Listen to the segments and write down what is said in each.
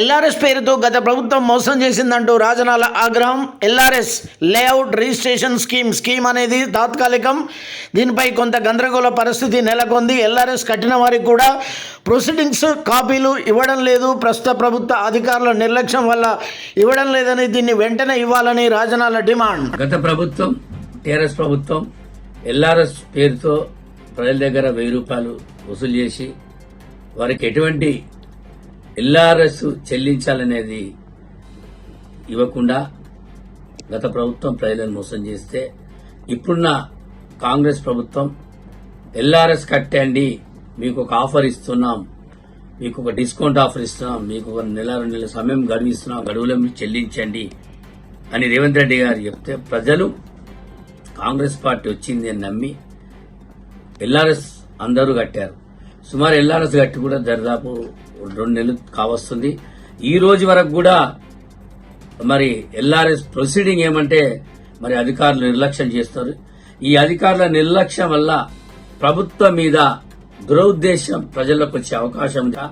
LRS పేరుతో గత ప్రభుత్వం మోసం చేసిందంటూ రాజనాల ఆగ్రహం. LRS layout registration scheme scheme అనేది తాత్కాలికం. దీనిపై కొంత గందరగోళ పరిస్థితి నెలకొంది. ఎల్ఆర్ఎస్ కట్టిన వారికి కూడా ప్రొసీడింగ్స్ కాపీలు ఇవ్వడం లేదు. ప్రస్తుత ప్రభుత్వ అధికారుల నిర్లక్ష్యం వల్ల ఇవ్వడం లేదని దీన్ని వెంటనే ఇవ్వాలని రాజనాల డిమాండ్. గత ప్రభుత్వం టీఆర్ఎస్ ప్రభుత్వం ఎల్ఆర్ఎస్ పేరుతో ప్రజల దగ్గర వెయ్యి రూపాయలు వసూలు చేసి వారికి ఎటువంటి ఎల్ఆర్ఎస్ చెల్లించాలనేది ఇవ్వకుండా గత ప్రభుత్వం ప్రజలను మోసం చేస్తే ఇప్పుడున్న కాంగ్రెస్ ప్రభుత్వం ఎల్ఆర్ఎస్ కట్టండి మీకు ఒక ఆఫర్ ఇస్తున్నాం మీకు ఒక డిస్కౌంట్ ఆఫర్ ఇస్తున్నాం మీకు ఒక నెల రెండు నెలల సమయం గడువిస్తున్నాం గడువులో మీరు చెల్లించండి అని రేవంత్ రెడ్డి గారు చెప్తే ప్రజలు కాంగ్రెస్ పార్టీ వచ్చింది అని నమ్మి ఎల్ఆర్ఎస్ అందరూ కట్టారు. సుమారు ఎల్ఆర్ఎస్ కట్టి కూడా దరిదాపు రెండు నెలలు కావస్తుంది. ఈ రోజు వరకు కూడా మరి ఎల్ఆర్ఎస్ ప్రొసీడింగ్ ఏమంటే మరి అధికారులు నిర్లక్ష్యం చేస్తారు. ఈ అధికారుల నిర్లక్ష్యం వల్ల ప్రభుత్వం మీద దురుద్దేశం ప్రజల్లోకి వచ్చే అవకాశం ఉందా.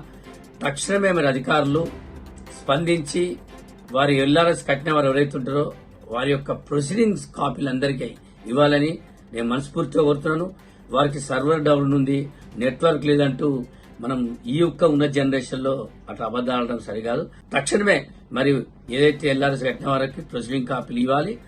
తక్షణమే మరి అధికారులు స్పందించి వారి ఎల్ఆర్ఎస్ కట్టిన వారు ఎవరైతే ఉంటారో వారి యొక్క ప్రొసీడింగ్స్ కాపీలు అందరికీ ఇవ్వాలని నేను మనస్ఫూర్తిగా కోరుతున్నాను. వారికి సర్వర్ డౌన్ ఉంది. నెట్వర్క్ లేదంటూ మనం ఈ యొక్క ఉన్న జనరేషన్లో అటు అట్లా అబద్ధాలు సరికాదు. తక్షణమే మరి ఏదైతే ఎల్ఆర్ఎస్ కట్టిన వారికి ప్రొసీడింగ్ కాపీలు ఇవ్వాలి